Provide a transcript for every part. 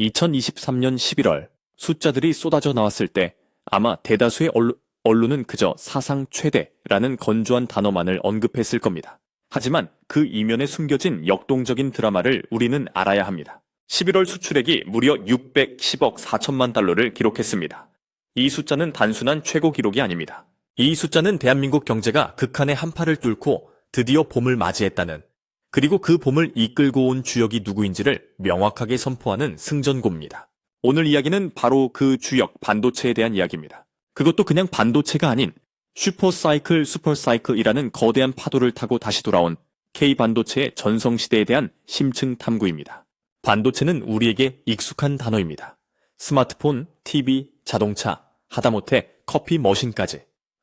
2023년 11월 숫자들이 쏟아져 나왔을 때 아마 대다수의 언론, 언론은 그저 사상 최대라는 건조한 단어만을 언급했을 겁니다. 하지만 그 이면에 숨겨진 역동적인 드라마를 우리는 알아야 합니다. 11월 수출액이 무려 610억 4천만 달러를 기록했습니다. 이 숫자는 단순한 최고 기록이 아닙니다. 이 숫자는 대한민국 경제가 극한의 한파를 뚫고 드디어 봄을 맞이했다는 그리고 그 봄을 이끌고 온 주역이 누구인지를 명확하게 선포하는 승전고입니다. 오늘 이야기는 바로 그 주역 반도체에 대한 이야기입니다. 그것도 그냥 반도체가 아닌 슈퍼사이클 슈퍼사이클이라는 거대한 파도를 타고 다시 돌아온 K 반도체의 전성시대에 대한 심층 탐구입니다. 반도체는 우리에게 익숙한 단어입니다. 스마트폰, TV, 자동차, 하다못해 커피 머신까지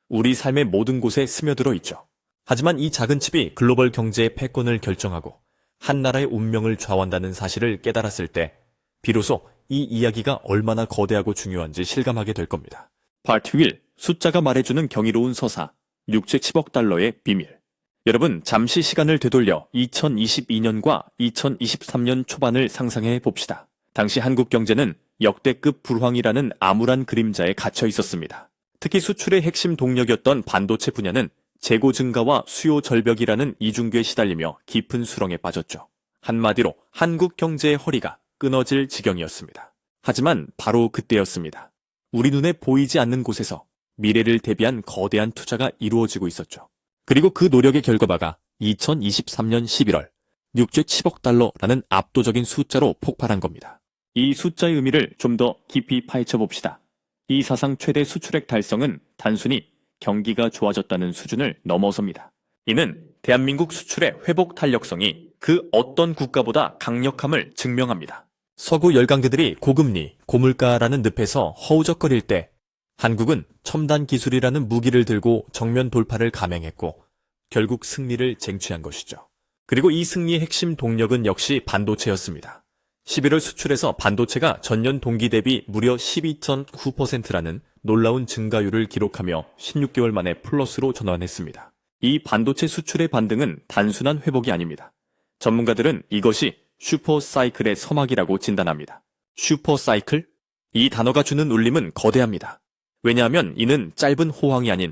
우리 삶의 모든 곳에 스며들어 있죠. 하지만 이 작은 칩이 글로벌 경제의 패권을 결정하고 한 나라의 운명을 좌우한다는 사실을 깨달았을 때 비로소 이 이야기가 얼마나 거대하고 중요한지 실감하게 될 겁니다. 파트 1. 숫자가 말해주는 경이로운 서사 610억 달러의 비밀 여러분 잠시 시간을 되돌려 2022년과 2023년 초반을 상상해 봅시다. 당시 한국 경제는 역대급 불황이라는 암울한 그림자에 갇혀 있었습니다. 특히 수출의 핵심 동력이었던 반도체 분야는 재고 증가와 수요 절벽이라는 이중궤에 시달리며 깊은 수렁에 빠졌죠. 한마디로 한국 경제의 허리가 끊어질 지경이었습니다. 하지만 바로 그때였습니다. 우리 눈에 보이지 않는 곳에서 미래를 대비한 거대한 투자가 이루어지고 있었죠. 그리고 그 노력의 결과가 2023년 11월 610억 달러라는 압도적인 숫자로 폭발한 겁니다. 이 숫자의 의미를 좀 더 깊이 파헤쳐 봅시다. 이 사상 최대 수출액 달성은 단순히 경기가 좋아졌다는 수준을 넘어섭니다. 이는 대한민국 수출의 회복 탄력성이 그 어떤 국가보다 강력함을 증명합니다. 서구 열강대들이 고금리, 고물가라는 늪에서 허우적거릴 때 한국은 첨단 기술이라는 무기를 들고 정면 돌파를 감행했고 결국 승리를 쟁취한 것이죠. 그리고 이 승리의 핵심 동력은 역시 반도체였습니다. 11월 수출에서 반도체가 전년 동기 대비 무려 12.9%라는 놀라운 증가율을 기록하며 16개월 만에 플러스로 전환했습니다. 이 반도체 수출의 반등은 단순한 회복이 아닙니다. 전문가들은 이것이 슈퍼사이클의 서막이라고 진단합니다. 슈퍼사이클? 이 단어가 주는 울림은 거대합니다. 왜냐하면 이는 짧은 호황이 아닌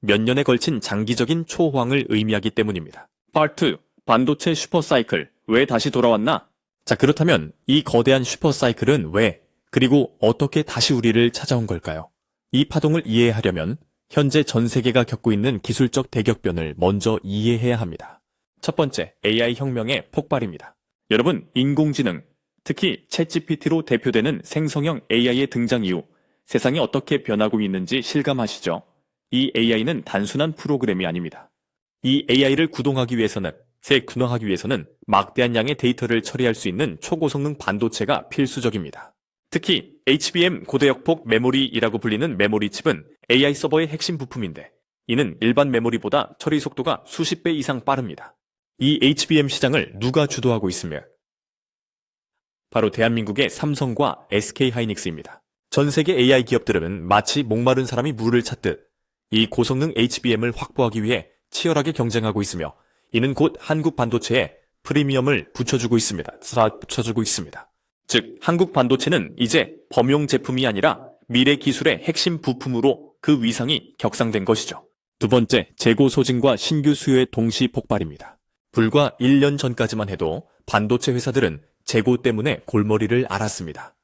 몇 년에 걸친 장기적인 초호황을 의미하기 때문입니다. 파트 2. 반도체 슈퍼사이클. 왜 다시 돌아왔나? 자, 그렇다면 이 거대한 슈퍼사이클은 왜, 그리고 어떻게 다시 우리를 찾아온 걸까요? 이 파동을 이해하려면 현재 전 세계가 겪고 있는 기술적 대격변을 먼저 이해해야 합니다. 첫 번째, AI 혁명의 폭발입니다. 여러분, 인공지능, 특히 챗GPT로 대표되는 생성형 AI의 등장 이후 세상이 어떻게 변하고 있는지 실감하시죠? 이 AI는 단순한 프로그램이 아닙니다. 이 AI를 구동하기 위해서는, 재균화하기 위해서는 막대한 양의 데이터를 처리할 수 있는 초고성능 반도체가 필수적입니다. 특히 HBM 고대역폭 메모리이라고 불리는 메모리 칩은 AI 서버의 핵심 부품인데, 이는 일반 메모리보다 처리 속도가 수십 배 이상 빠릅니다. 이 HBM 시장을 누가 주도하고 있으며 바로 대한민국의 삼성과 SK 하이닉스입니다. 전 세계 AI 기업들은 마치 목마른 사람이 물을 찾듯 이 고성능 HBM을 확보하기 위해 치열하게 경쟁하고 있으며 이는 곧 한국 반도체에 프리미엄을 붙여주고 있습니다. 붙여주고 있습니다. 즉 한국 반도체는 이제 범용 제품이 아니라 미래 기술의 핵심 부품으로 그 위상이 격상된 것이죠. 두 번째, 재고 소진과 신규 수요의 동시 폭발입니다. 불과 1년 전까지만 해도 반도체 회사들은 재고 때문에 골머리를 앓았습니다.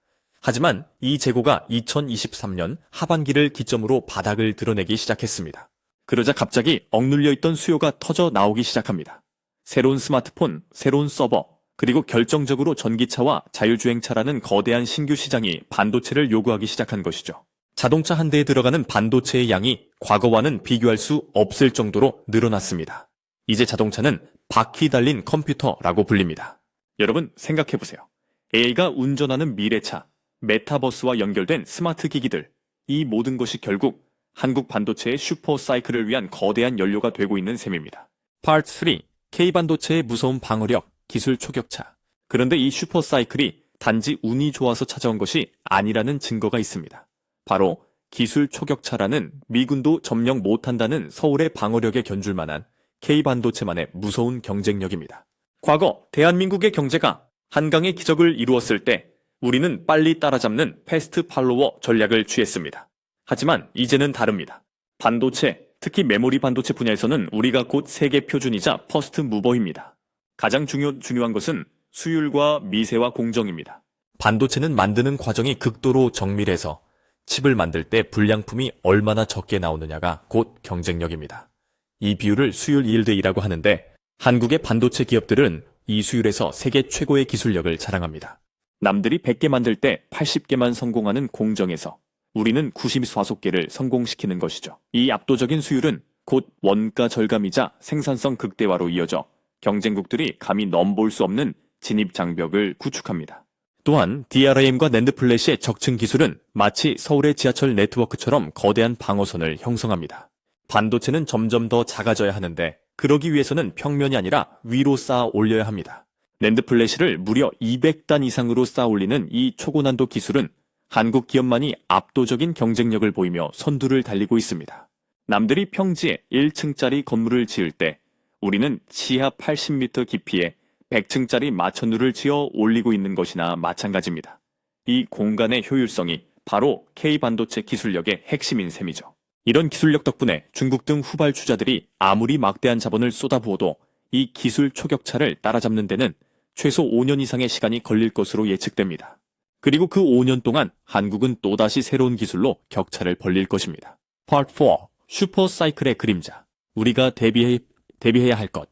하지만 이 재고가 2023년 하반기를 기점으로 바닥을 드러내기 시작했습니다. 그러자 갑자기 억눌려 있던 수요가 터져 나오기 시작합니다. 새로운 스마트폰, 새로운 서버, 그리고 결정적으로 전기차와 자율주행차라는 거대한 신규 시장이 반도체를 요구하기 시작한 것이죠. 자동차 한 대에 들어가는 반도체의 양이 과거와는 비교할 수 없을 정도로 늘어났습니다. 이제 자동차는 바퀴 달린 컴퓨터라고 불립니다. 여러분 생각해보세요. AI가 운전하는 미래차, 메타버스와 연결된 스마트 기기들, 이 모든 것이 결국 한국 반도체의 슈퍼 사이클을 위한 거대한 연료가 되고 있는 셈입니다. 파트 3. K반도체의 무서운 방어력, 기술 초격차. 그런데 이 슈퍼 사이클이 단지 운이 좋아서 찾아온 것이 아니라는 증거가 있습니다. 바로 기술 초격차라는 미군도 점령 못한다는 서울의 방어력에 견줄 만한 K반도체만의 무서운 경쟁력입니다. 과거 대한민국의 경제가 한강의 기적을 이루었을 때 우리는 빨리 따라잡는 패스트 팔로워 전략을 취했습니다. 하지만 이제는 다릅니다. 반도체, 특히 메모리 반도체 분야에서는 우리가 곧 세계 표준이자 퍼스트 무버입니다. 가장 중요, 중요한 것은 수율과 미세와 공정입니다. 반도체는 만드는 과정이 극도로 정밀해서 칩을 만들 때 불량품이 얼마나 적게 나오느냐가 곧 경쟁력입니다. 이 비율을 수율 1대 2라고 하는데 한국의 반도체 기업들은 이 수율에서 세계 최고의 기술력을 자랑합니다. 남들이 100개 만들 때 80개만 성공하는 공정에서 우리는 94개를 성공시키는 것이죠. 이 압도적인 수율은 곧 원가 절감이자 생산성 극대화로 이어져 경쟁국들이 감히 넘볼 수 없는 진입 장벽을 구축합니다. 또한 DRAM과 낸드 플래시의 적층 기술은 마치 서울의 지하철 네트워크처럼 거대한 방어선을 형성합니다. 반도체는 점점 더 작아져야 하는데 그러기 위해서는 평면이 아니라 위로 쌓아 올려야 합니다. 낸드 플래시를 무려 200단 이상으로 쌓아 올리는 이 초고난도 기술은 한국 기업만이 압도적인 경쟁력을 보이며 선두를 달리고 있습니다. 남들이 평지에 1층짜리 건물을 지을 때 우리는 지하 80m 깊이에 100층짜리 마천루를 지어 올리고 있는 것이나 마찬가지입니다. 이 공간의 효율성이 바로 K반도체 기술력의 핵심인 셈이죠. 이런 기술력 덕분에 중국 등 후발주자들이 아무리 막대한 자본을 쏟아부어도 이 기술 초격차를 따라잡는 데는 최소 5년 이상의 시간이 걸릴 것으로 예측됩니다. 그리고 그 5년 동안 한국은 또다시 새로운 기술로 격차를 벌릴 것입니다. Part 4. 슈퍼사이클의 그림자. 우리가 대비해, 대비해야 할 것.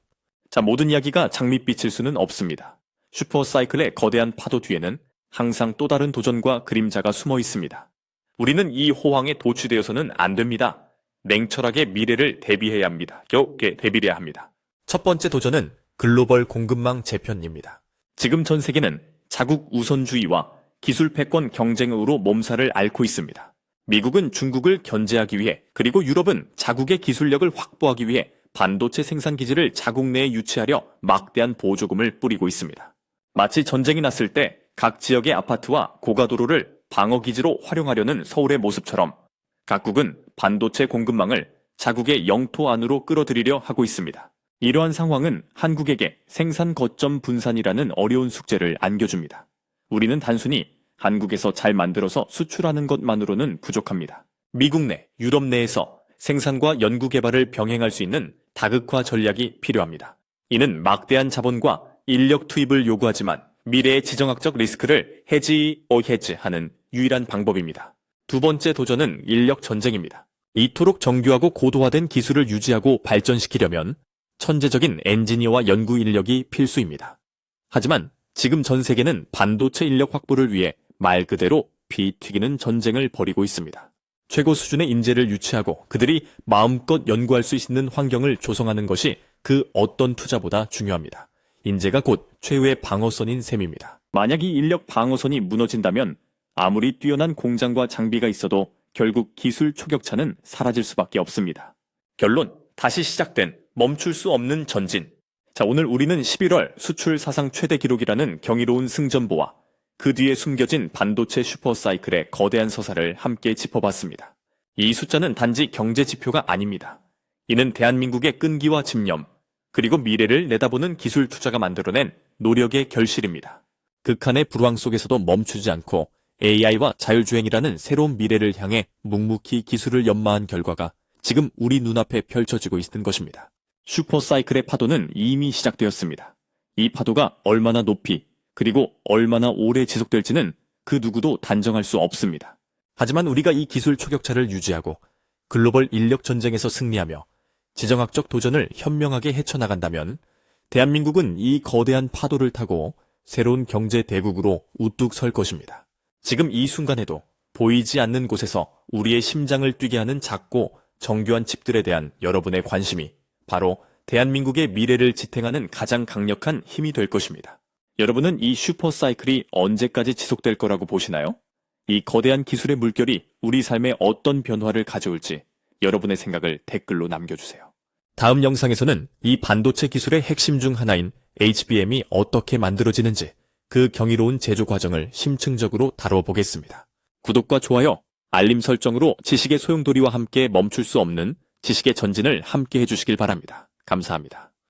자, 모든 이야기가 장밋빛일 수는 없습니다. 슈퍼사이클의 거대한 파도 뒤에는 항상 또 다른 도전과 그림자가 숨어 있습니다. 우리는 이 호황에 도취되어서는 안 됩니다. 냉철하게 미래를 대비해야 합니다. 겨우게 대비해야 합니다. 첫 번째 도전은 글로벌 공급망 재편입니다. 지금 전 세계는 자국 우선주의와 기술 패권 경쟁으로 몸살을 앓고 있습니다. 미국은 중국을 견제하기 위해 그리고 유럽은 자국의 기술력을 확보하기 위해 반도체 생산 기지를 자국 내에 유치하려 막대한 보조금을 뿌리고 있습니다. 마치 전쟁이 났을 때 각 지역의 아파트와 고가도로를 방어 기지로 활용하려는 서울의 모습처럼 각국은 반도체 공급망을 자국의 영토 안으로 끌어들이려 하고 있습니다. 이러한 상황은 한국에게 생산 거점 분산이라는 어려운 숙제를 안겨줍니다. 우리는 단순히 한국에서 잘 만들어서 수출하는 것만으로는 부족합니다. 미국 내, 유럽 내에서 생산과 연구 개발을 병행할 수 있는 다극화 전략이 필요합니다. 이는 막대한 자본과 인력 투입을 요구하지만 미래의 지정학적 리스크를 해지 오 해지하는 유일한 방법입니다. 두 번째 도전은 인력 전쟁입니다. 이토록 정교하고 고도화된 기술을 유지하고 발전시키려면 천재적인 엔지니어와 연구 인력이 필수입니다. 하지만 지금 전 세계는 반도체 인력 확보를 위해 말 그대로 피 튀기는 전쟁을 벌이고 있습니다. 최고 수준의 인재를 유치하고 그들이 마음껏 연구할 수 있는 환경을 조성하는 것이 그 어떤 투자보다 중요합니다. 인재가 곧 최후의 방어선인 셈입니다. 만약 이 인력 방어선이 무너진다면 아무리 뛰어난 공장과 장비가 있어도 결국 기술 초격차는 사라질 수밖에 없습니다. 결론, 다시 시작된 멈출 수 없는 전진. 자, 오늘 우리는 11월 수출 사상 최대 기록이라는 경이로운 승전보와 그 뒤에 숨겨진 반도체 슈퍼사이클의 거대한 서사를 함께 짚어봤습니다. 이 숫자는 단지 경제 지표가 아닙니다. 이는 대한민국의 끈기와 집념, 그리고 미래를 내다보는 기술 투자가 만들어낸 노력의 결실입니다. 극한의 불황 속에서도 멈추지 않고 AI와 자율주행이라는 새로운 미래를 향해 묵묵히 기술을 연마한 결과가 지금 우리 눈앞에 펼쳐지고 있는 것입니다. 슈퍼사이클의 파도는 이미 시작되었습니다. 이 파도가 얼마나 높이 그리고 얼마나 오래 지속될지는 그 누구도 단정할 수 없습니다. 하지만 우리가 이 기술 초격차를 유지하고 글로벌 인력 전쟁에서 승리하며 지정학적 도전을 현명하게 헤쳐나간다면 대한민국은 이 거대한 파도를 타고 새로운 경제 대국으로 우뚝 설 것입니다. 지금 이 순간에도 보이지 않는 곳에서 우리의 심장을 뛰게 하는 작고 정교한 칩들에 대한 여러분의 관심이 바로 대한민국의 미래를 지탱하는 가장 강력한 힘이 될 것입니다. 여러분은 이 슈퍼사이클이 언제까지 지속될 거라고 보시나요? 이 거대한 기술의 물결이 우리 삶에 어떤 변화를 가져올지 여러분의 생각을 댓글로 남겨주세요. 다음 영상에서는 이 반도체 기술의 핵심 중 하나인 HBM이 어떻게 만들어지는지 그 경이로운 제조 과정을 심층적으로 다뤄보겠습니다. 구독과 좋아요, 알림 설정으로 지식의 소용돌이와 함께 멈출 수 없는 지식의 전진을 함께 해주시길 바랍니다. 감사합니다.